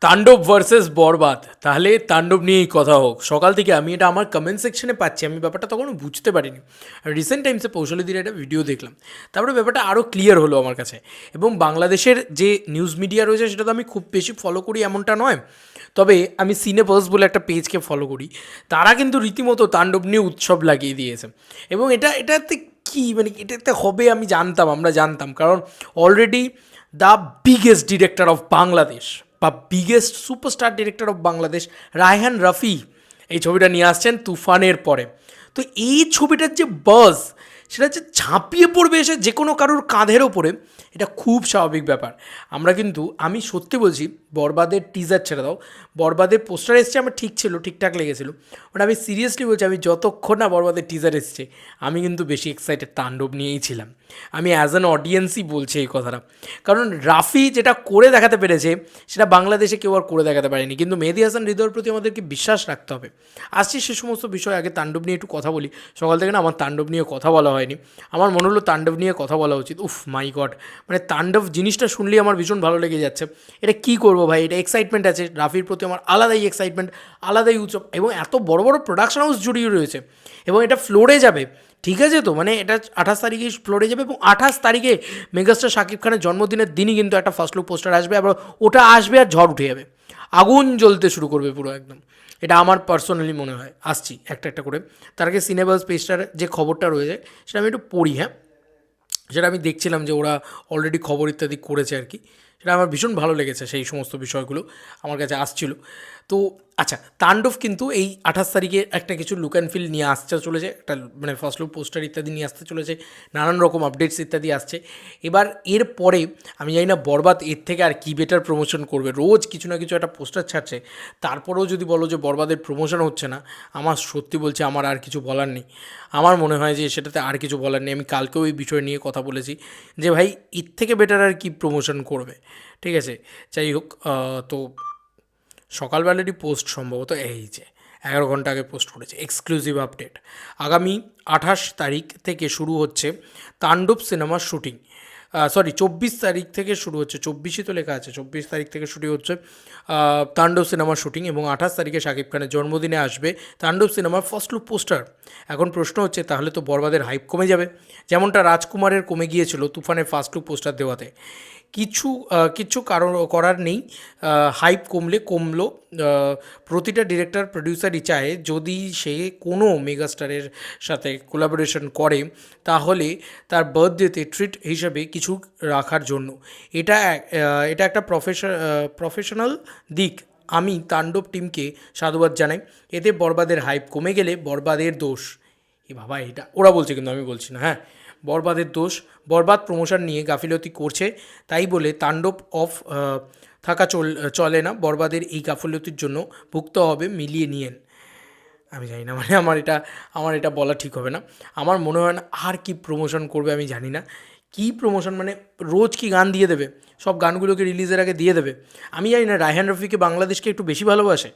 তাণ্ডব ভার্সেস বরবাদ। তাহলে তাণ্ডব নিয়েই কথা হোক। সকাল থেকে আমি এটা আমার কমেন্ট সেকশনে পাচ্ছি। আমি ব্যাপারটা তখনও বুঝতে পারিনি। রিসেন্ট টাইমসে পৌশালিদির একটা ভিডিও দেখলাম। তারপরে ব্যাপারটা আরও ক্লিয়ার হলো আমার কাছে। এবং বাংলাদেশের যে নিউজ মিডিয়া রয়েছে, সেটা তো আমি খুব বেশি ফলো করি এমনটা নয়। তবে আমি সিনেবাস বলে একটা পেজকে ফলো করি। তারা কিন্তু রীতিমতো তাণ্ডব নিয়ে উৎসব লাগিয়ে দিয়েছে। এবং এটা, এটাতে কী? মানে এটাতে হবে আমি জানতাম, আমরা জানতাম। কারণ already the biggest director of Bangladesh বা biggest superstar director of Bangladesh Raihan Rafi এই ছবিটা নিয়ে আসছেন তুফানের পরে। তো এই ছবিটার যে বাজ সেটা যে ঝাঁপিয়ে পড়বে এসে যে কোনো কারোর কাঁধের ওপরে, এটা খুব স্বাভাবিক ব্যাপার। আমরা কিন্তু, আমি সত্যি বলছি বরবাদের টিজার ছেড়ে দাও। বরবাদের পোস্টার এসছে, আমার ঠিক ছিল, ঠিকঠাক লেগেছিল। বাট আমি সিরিয়াসলি বলছি, আমি যতক্ষণ না বরবাদের টিজার এসছে, আমি কিন্তু বেশি এক্সাইটেড তাণ্ডব নিয়েই ছিলাম। আমি অ্যাজ অ্যান অডিয়েন্সই বলছি এই কথাটা। কারণ রাফি যেটা করে দেখাতে পেরেছে, সেটা বাংলাদেশে কেউ আর করে দেখাতে পারেনি। কিন্তু মেহেদি হাসান হৃদয়ের প্রতি আমাদেরকে বিশ্বাস রাখতে হবে। আসছি সে সমস্ত বিষয়, আগে তাণ্ডব নিয়ে একটু কথা বলি। সকাল থেকে না আমার তাণ্ডব নিয়ে কথা বলা হয়নি। আমার মনে হলো তাণ্ডব নিয়ে কথা বলা উচিত। উফ মাই গড মানে তাণ্ডব জিনিসটা শুনলেই আমার ভীষণ ভালো লেগে যাচ্ছে। এটা কী করব? ভাই, এটা এক্সাইটমেন্ট আছে। রাফির প্রতি আমার আলাদাই এক্সাইটমেন্ট আলাদাই উৎসব এবং এত বড় বড় প্রোডাকশন হাউস জড়িয়ে রয়েছে এবং এটা ফ্লোরে যাবে। ঠিক আছে তো? মানে এটা আঠাশ তারিখে ফ্লোরে যাবে এবং আঠাশ তারিখে মেগাস্টার শাকিব খানের জন্মদিনের দিনই কিন্তু একটা ফার্স্ট লুক পোস্টার আসবে আবার ওটা আসবে আর ঝড় উঠে যাবে। আগুন জ্বলতে শুরু করবে পুরো একদম। এটা আমার পার্সোনালি মনে হয়। আসছি একটা একটা করে। তার আগে সিনেবাস পেজটার যে খবরটা রয়েছে, সেটা আমি একটু পড়ি হ্যাঁ? সেটা আমি দেখছিলাম যে ওরা অলরেডি খবর ইত্যাদি করেছে আর কি। সেটা আমার ভীষণ ভালো লেগেছে সেই সমস্ত বিষয়গুলো আমার কাছে আসছিল। তো আচ্ছা তাণ্ডব কিন্তু এই আঠাশ তারিখে একটা কিছু লুক অ্যান্ড ফিল নিয়ে আসতে চলেছে, একটা মানে ফার্স্ট লুক পোস্টার ইত্যাদি নিয়ে আসতে চলেছে, নানান রকম আপডেটস ইত্যাদি আসছে। এবার এর পরে, আমি জানি না বরবাদ এর থেকে আর কি বেটার প্রমোশন করবে, রোজ কিছু না কিছু একটা পোস্টার ছাড়ছে, তারপরেও যদি বলো যে বরবাদের প্রমোশন হচ্ছে না, আমার সত্যি বলছে আমার আর কিছু বলার নেই। আমার মনে হয় যে সেটাতে আর কিছু বলার নেই, আমি কালকেও এই বিষয় নিয়ে কথা বলেছি যে ভাই, এর থেকে বেটার আর কি প্রমোশন করবে? ঠিক আছে? যাই হোক তো সকালবেলারই পোস্ট সম্ভবত এই যে, এগারো ঘণ্টা আগে পোস্ট করেছে এক্সক্লুসিভ আপডেট আগামী আঠাশ তারিখ থেকে শুরু হচ্ছে তাণ্ডব সিনেমার শুটিং সরি চব্বিশ তারিখ থেকে শুরু হচ্ছে, চব্বিশই তো লেখা আছে, চব্বিশ তারিখ থেকে শুরু হচ্ছে তাণ্ডব সিনেমার শুটিং এবং আঠাশ তারিখে শাকিব খানের জন্মদিনে আসবে তাণ্ডব সিনেমার ফার্স্ট লুক পোস্টার এখন প্রশ্ন হচ্ছে, তাহলে তো বরবাদের হাইপ কমে যাবে। যেমনটা রাজকুমারের কমে গিয়েছিল তুফানের ফার্স্ট লুক পোস্টার দেওয়াতে। কিছু কিছু কারণ করার নেই। হাইপ কমলে কমলো। প্রতিটা ডিরেক্টর প্রডিউসারই চায় যদি সে কোনো মেগাস্টারের সাথে কোলাবোরেশন করে, তাহলে তার বার্থডেতে ট্রিট হিসেবে কিছু রাখার জন্য। এটা এটা একটা প্রফেশন প্রফেশনাল দিক। আমি তাণ্ডব টিমকে সাধুবাদ জানাই। এতে বরবাদের হাইপ কমে গেলে বরবাদের দোষ। এ বাবা, এটা, ওরা বলছে কিন্তু আমি বলছি না হ্যাঁ। বরবাদের দোষ, বরবাদ প্রমোশন নিয়ে গাফিলতি করছে, তাই বলে তাণ্ডব অফ থাকা চল, চলে না। বরবাদের এই গাফিলতির জন্য ভুক্ত হবে মিলিয়ে নিয়েন। আমি জানি না মানে আমার এটা আমার এটা বলা ঠিক হবে না। আমার মনে হয় না আর কি প্রমোশন করবে আমি জানি না। কি প্রমোশন মানে রোজ কি গান দিয়ে দেবে? সব গানগুলোকে রিলিজের আগে দিয়ে দেবে? আমি জানি না, রায়হান রফিকে বাংলাদেশকে একটু বেশি ভালোবাসে?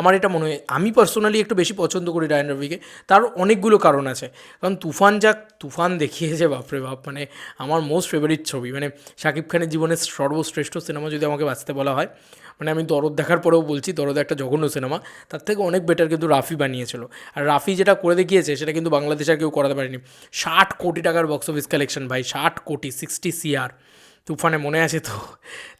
আমার এটা মনে হয় আমি পার্সোনালি একটু বেশি পছন্দ করি রায়হান রফিকে তার অনেকগুলো কারণ আছে। কারণ তুফান যাক তুফান দেখিয়েছে, বাপরে বাপ মানে আমার মোস্ট ফেভারিট ছবি। মানে শাকিব খানের জীবনের সর্বশ্রেষ্ঠ সিনেমা যদি আমাকে বাঁচতে বলা হয় মানে আমি দরদ দেখার পরেও বলছি, দরদ একটা জঘন্য সিনেমা। তার থেকে অনেক বেটার কিন্তু রাফি বানিয়েছিল। আর রাফি যেটা করে দেখিয়েছে, সেটা কিন্তু বাংলাদেশে আর কেউ করাতে পারেনি। ষাট কোটি টাকার বক্স অফিস কালেকশন ভাই, ষাট কোটি সিক্সটি সিআর তুফানে মনে আছে তো।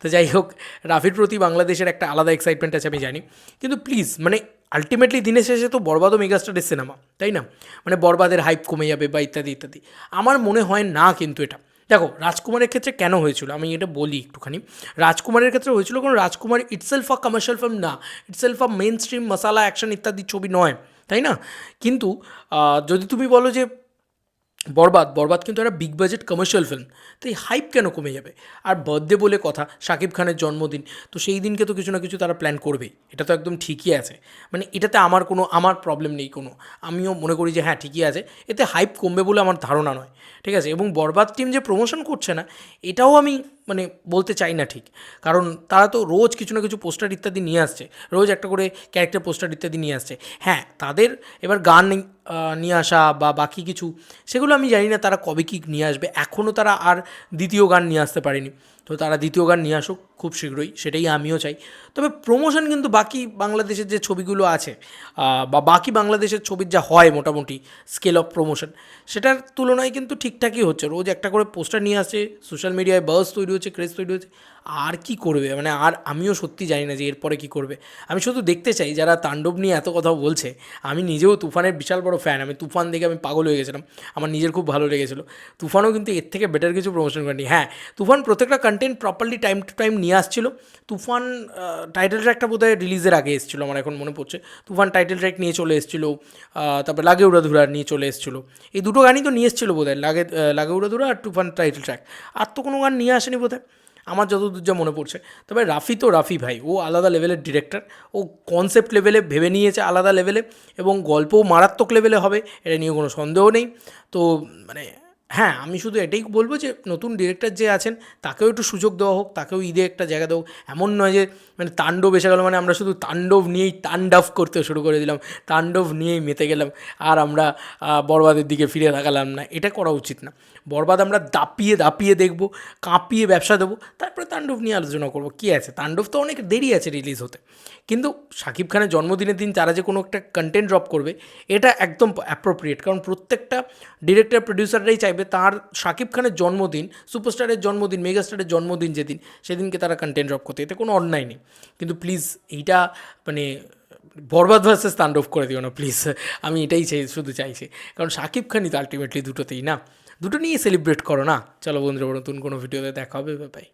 তো যাই হোক, রাফির প্রতি বাংলাদেশের একটা আলাদা এক্সাইটমেন্ট আছে, আমি জানি। কিন্তু প্লিজ মানে আলটিমেটলি দিনের শেষে তো বরবাদ ও মেগাস্টারের সিনেমা তাই না? মানে বরবাদের হাইপ কমে যাবে বা ইত্যাদি ইত্যাদি। আমার মনে হয় না কিন্তু এটা। দেখো, রাজকুমারের ক্ষেত্রে কেন হয়েছিল? আমি এটা বলি একটুখানি। রাজকুমারের ক্ষেত্রে হয়েছিল কারণ Rajkumar itself a commercial film না। Itself a mainstream masala action ইত্যাদি ছবি নয়, তাই না? কিন্তু যদি তুমি বলো যে বরবাদ বরবাদ কিন্তু একটা বিগ বাজেট কমার্শিয়াল ফিল্ম তো এই হাইপ কেন কমে যাবে? আর বার্থডে বলে কথা, শাকিব খানের জন্মদিন, তো সেই দিনকে তো কিছু না কিছু তারা প্ল্যান করবেই, এটা তো একদম ঠিকই আছে। মানে এটাতে আমার কোনো, আমার প্রবলেম নেই কোনো। আমিও মনে করি যে হ্যাঁ ঠিকই আছে, এতে হাইপ কমবে বলে আমার ধারণা নয়, ঠিক আছে? এবং বরবাদ টিম যে প্রমোশন করছে না, এটাও আমি মানে বলতে চাই না ঠিক। কারণ তারা তো রোজ কিছু না কিছু পোস্টার ইত্যাদি নিয়ে আসছে, রোজ একটা করে ক্যারেক্টার পোস্টার ইত্যাদি নিয়ে আসছে। হ্যাঁ তাদের এবার গান নিয়ে আসা বা বাকি কিছু, সেগুলো আমি জানি না তারা কবে কী নিয়ে আসবে। এখনও তারা আর দ্বিতীয় গান নিয়ে আসতে পারেনি। তো তারা দ্বিতীয় গান নিয়ে আসুক খুব শীঘ্রই, সেটাই আমিও চাই। তবে প্রমোশন কিন্তু বাকি বাংলাদেশের যে ছবিগুলো আছে বা বাকি বাংলাদেশের ছবির যা হয় মোটামুটি স্কেল অফ প্রমোশন সেটার তুলনায় কিন্তু ঠিকঠাকই হচ্ছে। রোজ একটা করে পোস্টার নিয়ে আসছে সোশ্যাল মিডিয়ায় বাস তৈরি হচ্ছে ক্রেজ তৈরি হচ্ছে, আর কি করবে? মানে আর আমিও সত্যি জানি না যে এরপরে কি করবে। আমি শুধু দেখতে চাই যারা তাণ্ডব নিয়ে এত কথা বলছে, আমি নিজেও তুফানের বিশাল বড় ফ্যান আমি তুফান দেখে আমি পাগল হয়ে গেছিলাম, আমার নিজের খুব ভালো লেগেছিলো। তুফানও কিন্তু এর থেকে বেটার কিছু প্রমোশন করেনি। হ্যাঁ তুফান প্রত্যেকটা content properly time to time নিয়ে আসছিল। তুফান টাইটেল ট্র্যাকটা বোধহয় রিলিজের আগে এসেছিল আমার এখন মনে পড়ছে। তুফান টাইটেল ট্র্যাক নিয়ে চলে এসেছিল তারপর লাগে উড়াধুরা নিয়ে চলে এসেছিল। এই দুটো গানই তো নিয়ে এসেছিল বোধহয়, লাগে লাগে উড়াধুরা আর তুফান টাইটেল ট্র্যাক আর তো কোনো গান নিয়ে আসেনি বোধহয়, আমার যতদূর যা মনে পড়ছে। তবে রাফি তো রাফি ভাই, ও আলাদা লেভেলের ডিরেক্টর ও কনসেপ্ট লেভেলে ভেবে নিয়েছে আলাদা লেভেলে এবং গল্পও মারাত্মক লেভেলে হবে, এটা নিয়ে কোনো সন্দেহ নেই। তো মানে হ্যাঁ আমি শুধু এটাই বলব যে নতুন ডিরেক্টর যে আছেন, তাকেও একটু সুযোগ দেওয়া হোক, তাকেও ঈদে একটা জায়গা দেওয়া হোক। এমন নয় যে মানে তাণ্ডব এসে গেলো মানে আমরা শুধু তাণ্ডব নিয়েই তাণ্ডব করতে শুরু করে দিলাম, তাণ্ডব নিয়েই মেতে গেলাম, আর আমরা বরবাদের দিকে ফিরে তাকালাম না। এটা করা উচিত না। বরবাদ আমরা দাপিয়ে দাপিয়ে দেখব, কাঁপিয়ে ব্যবসা দেবো, তারপরে তাণ্ডব নিয়ে আলোচনা করব। কী আছে? তাণ্ডব তো অনেক দেরি আছে রিলিজ হতে। কিন্তু শাকিব খানের জন্মদিনের দিন তারা যে কোনো একটা কন্টেন্ট ড্রপ করবে, এটা একদম অ্যাপ্রোপ্রিয়েট কারণ প্রত্যেকটা ডিরেক্টর প্রডিউসাররাই চাইবে তার শাকিব খানের জন্মদিন, সুপারস্টারের জন্মদিন, মেগাস্টারের জন্মদিন যেদিন, সেদিনকে তারা কন্টেন্ট ড্রপ করতে। এতে কোনো অন্যায় নেই। কিন্তু প্লিজ এইটা মানে বরবাদ ভার্সেস তাণ্ডব করে দিও না প্লিজ আমি এটাই চাই, শুধু চাইছি। কারণ শাকিব খানই তো আলটিমেটলি দুটোতেই না? দুটো নিয়ে সেলিব্রেট করো না? চলো বন্ধুরা, নতুন কোনো ভিডিওতে দেখা হবে বাই